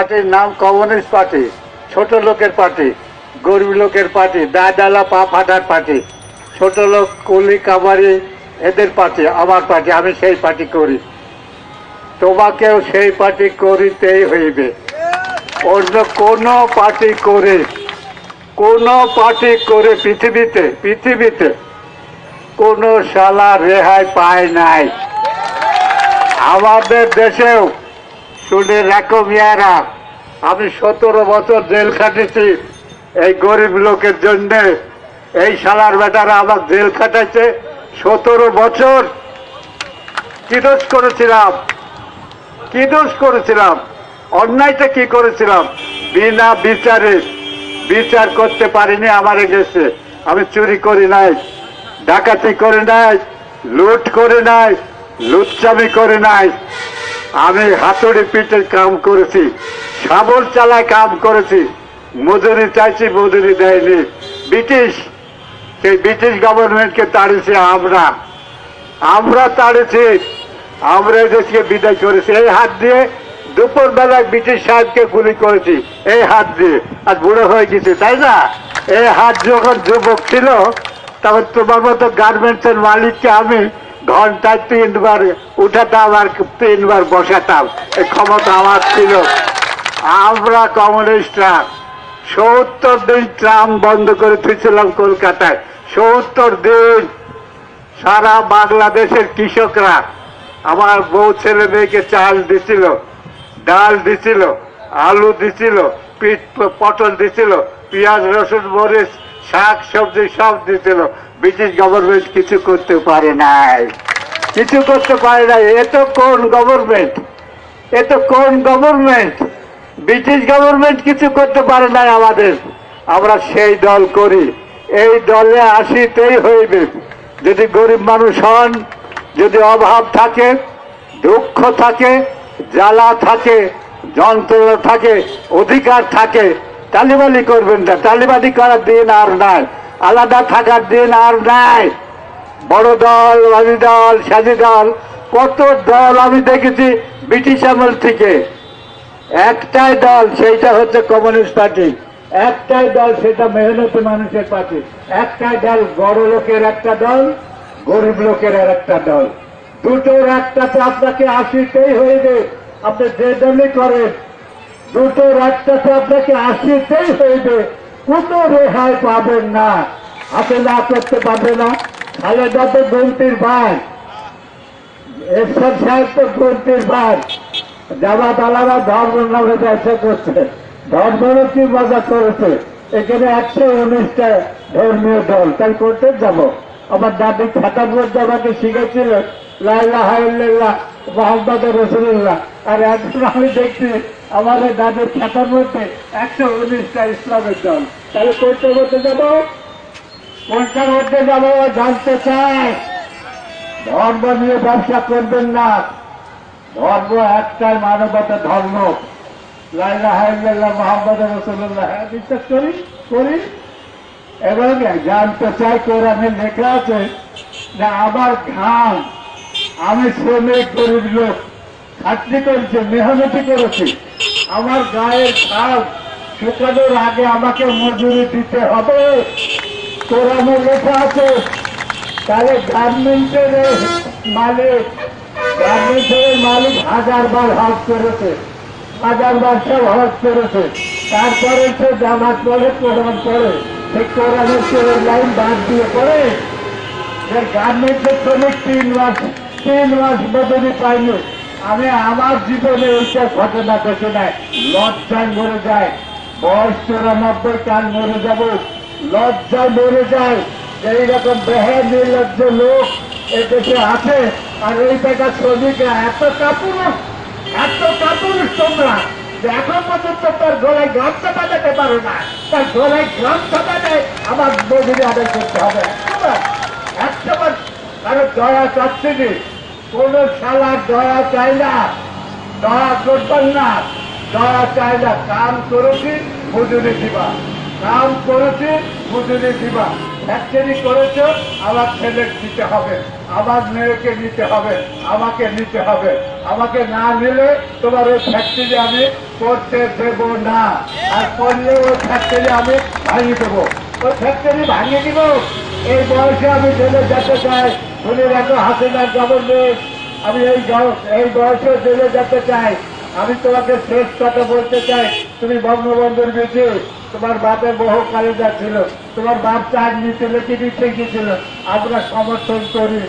পার্টির নাম communist party, ছোট লোকের পার্টি, গরিব লোকের পার্টি দায়দালা পা ফাটার পার্টি, ছোট লোক, কুলি, কামারি, এদের পার্টি, আমার পার্টি, আমি সেই পার্টি করি। তোমাকেও সেই পার্টি করিতেই হইবে। অন্য কোন পার্টি করে, কোন পার্টি করে পৃথিবীতে পৃথিবীতে কোন শালা রেহাই পায় নাই। আমাদের দেশেও শুনে রাখো মিয়ারা, আমি সতেরো বছর জেল খাটেছি। এই গরিব লোকের জন্য এই শালার বেটারা আমার জেল খাটাইছে সতেরো বছর। কি দোষ করেছিলাম? কি দোষ করেছিলাম? অন্যায়টা কি করেছিলাম? বিনা বিচারে বিচার করতে পারিনি, আমারে গেছে। আমি চুরি করি নাই, ডাকাতি করে নাই, লুট করে নাই লুচ্চামি করে নাই। আমি হাতুড়ি পিঠে কাম করেছি, সাবল চালায় কাম করেছি, মজুরি চাইছি, মজুরি দেয়নি। ব্রিটিশ, সেই ব্রিটিশ গভর্নমেন্টকে তাড়িয়েছি আমরা। আমরা তাড়েছি আমরা দেশকে বিদায় করেছি। এই হাত দিয়ে দুপুর বেলায় ব্রিটিশ সাহেবকে গুলি করেছি, এই হাত দিয়ে। আর বুড়ো হয়ে গেছে, তাই না? এই হাত যখন যুবক ছিল, তখন তোমার মতো গার্মেন্টসের মালিককে আমি ঘন্টায় তিনবার উঠাতাম আর তিনবার বসাতাম। এই ক্ষমতা আমার ছিল। আমরা কমিউনিস্টরা সত্তর দিন ট্রাম বন্ধ করে থুয়েছিলাম কলকাতায়। সত্তর দিন সারা বাংলাদেশের কৃষকরা আমার বউ ছেলে মেয়েকে চাল দিছিল, ডাল দিছিল, আলু দিছিল পটল দিছিল, পেঁয়াজ, রসুন, মরিচ, শাক, সবজি সব দিছিল। ব্রিটিশ গভর্নমেন্ট কিছু করতে পারে নাই। কিছু করতে পারে নাই। এ তো কোন গভর্নমেন্ট এ তো কোন গভর্নমেন্ট ব্রিটিশ গভর্নমেন্ট কিছু করতে পারে নাই আমাদের। আমরা সেই দল করি। এই দলে আসিতেই হইবে। যদি গরিব মানুষ হন, যদি অভাব থাকে, দুঃখ থাকে, জ্বালা থাকে, যন্ত্রণা থাকে, অধিকার থাকে, তালিবালি করবেন না। তালিবালি করার দিন আর নাই। আলাদা থাকার দিন আর নাই। বড় দল বাজি দল, সাজি দল, কত দল আমি দেখেছি ব্রিটিশ আমল থেকে। একটাই দল, সেইটা হচ্ছে কমিউনিস্ট পার্টি। একটাই দল, সেটা মেহনতি মানুষের পার্টি। একটাই দল, বড় লোকের একটা দল, গরিব লোকের আর একটা দল। দুটোর একটাতে আপনাকে আসিতেই হইবে। আপনি যে দলই করেন, দুটোর একটাতে আপনাকে আসিতেই হইবে। কোনো রেহাই পাবেন না। হাতে না করতে পারবে না। খালেদা তো গন্তির ভাই গন্তির ধর্ম নামে ব্যবসা করছে। কি মজা করেছে? এখানে একশো উনিশটা ধর্মীয় দল, তাই করতে যাব। আমার দাদি খাতার মধ্যে আমাকে শিখেছিল লাইলা হাইল্লাহ মোহাম্মদ রসুল্লাহ আর এখন আমি দেখছি আমাদের দাদির খাতার মধ্যে একশো উনিশটা ইসলামের দল। তাহলে করতে করতে যাব? কোনটার মধ্যে যাব, জানতে চাই। ধর্ম নিয়ে ব্যবসা করবেন না। ধর্ম একটাই মানবতা, ধর্ম। লাইলা হাইল্লাহ মোহাম্মদ রসুল্লাহ হ্যাঁ বিশ্বাস করি করি। এবং জানতে চাই কোরআনে লেখা আছে যে আমার ঘাম, আমি শ্রমিক গরিব লোক। খাটনি করেছি মেহনতি করেছি, আমার গায়ের ঘাম শুকানোর আগে আমাকে মজুরি দিতে হবে। কোরআনে লেখা আছে, তাহলে গার্মেন্টের মালিক গার্মেন্টের মালিক হাজার বার হজ করেছে, হাজার বার সব হজ করেছে। তারপরে সে জামাত পড়ে কোরআন পড়ে সে কোরআনের সে লাইন বাদ দিয়ে পড়ে। গার্মেন্টের শ্রমিক তিন মাস তিন মাস মজুরি পাইনি আমি আমার জীবনে এইটা ঘটনা ঘটে নাই। লজ্জায় মরে যায়। বয়স চৌরানব্বই, কাল মরে যাব। লজ্জায় মরে যায়। এইরকম বেহার নির্লজ্জ লোক এদেশে আছে। আর এই টাকা শ্রমিকরা এত কাপুরুষ এত কাপুরুষ তোমরা এখন পর্যন্ত তার গলায় গামছা বাজাতে পারো না। তার গলায় গামছা বাজায় আমার মজুরি আদায় করতে হবে। একসময় কারও দয়া চাচ্ছে নি। কোন শালা দয়া চাই না। দয়া করবেন না। দয়া চাই না। কাম করেছি, মজুরি দিবা। কাম করেছি, মজুরি দিবা। ফ্যাক্টরি করেছ, আমার ছেলে দিতে হবে। আমার মেয়েকে নিতে হবে। আমাকে নিতে হবে। আমাকে না নিলে তোমার ওই ফ্যাক্টরি আমি করতে দেব না। আর করলে ওই ফ্যাক্টরি আমি ভাঙিয়ে দেবো। ওই ফ্যাক্টরি ভাঙিয়ে দিব? এই বয়সে আমি জেলে যেতে চাই শুনে রাখো হাসিনার গভর্নমেন্ট আমি এই এই বয়সে জেলে যেতে চাই। আমি তোমাকে শেষ কথা বলতে চাই, তুমি বঙ্গবন্ধুর বেঁচে তোমার বাপের বহু কালিদা ছিল, তোমার বাপ চাকরি ছিল কি দিতে গিয়েছিল। আমরা সমর্থন করি।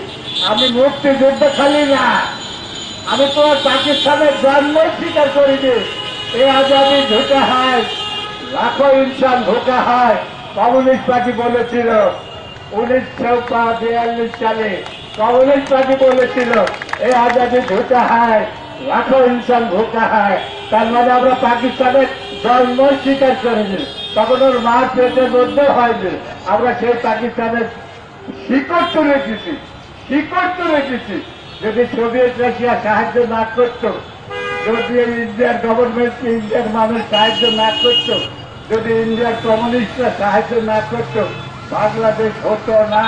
আমি মুক্তিযুদ্ধ খালি না, আমি তোমার পাকিস্তানের জন্ম স্বীকার করিনি এই আজাদি ধোকা হয় লাখো ইনসান ধোকা হয় কমিউনিস্ট পার্টি বলেছিল উনিশশো বিয়াল্লিশ সালে কমিউনিস্ট পার্টি বলেছিল এই আজাদি ধোকা হয়, লাখো ইনসান ধোকা হয়। তার মানে আমরা পাকিস্তানের জন্ম স্বীকার করিনি তখন ওর মার পেটের মধ্যে হয়নি। আমরা সেই পাকিস্তানের শিকড় তো রেখেছি শিকড় তো রেখেছি যদি সোভিয়েত রাশিয়া সাহায্য না করত, যদি ইন্ডিয়ার গভর্নমেন্ট ইন্ডিয়ার মানুষ সাহায্য না করতো, যদি ইন্ডিয়ার কমিউনিস্টরা সাহায্য না করতো বাংলাদেশ হতো না।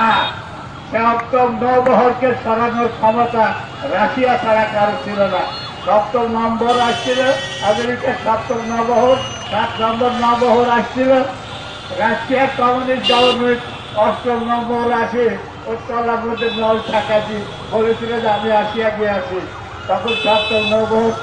সপ্তম নবহরকে সরানোর ক্ষমতা রাশিয়া ছাড়া কারও ছিল না। সপ্তম নম্বর আসছিল, আমেরিকার সপ্তম নবহর, সাত নম্বর নবহর আসছিল। রাশিয়ার কমিউনিস্ট গভর্নমেন্ট অষ্টম নম্বর আসে ও তলার মধ্যে নল থাকাজি বলেছিল যে আমি আসিয়া গিয়ে আছি তখন সপ্তম নবহর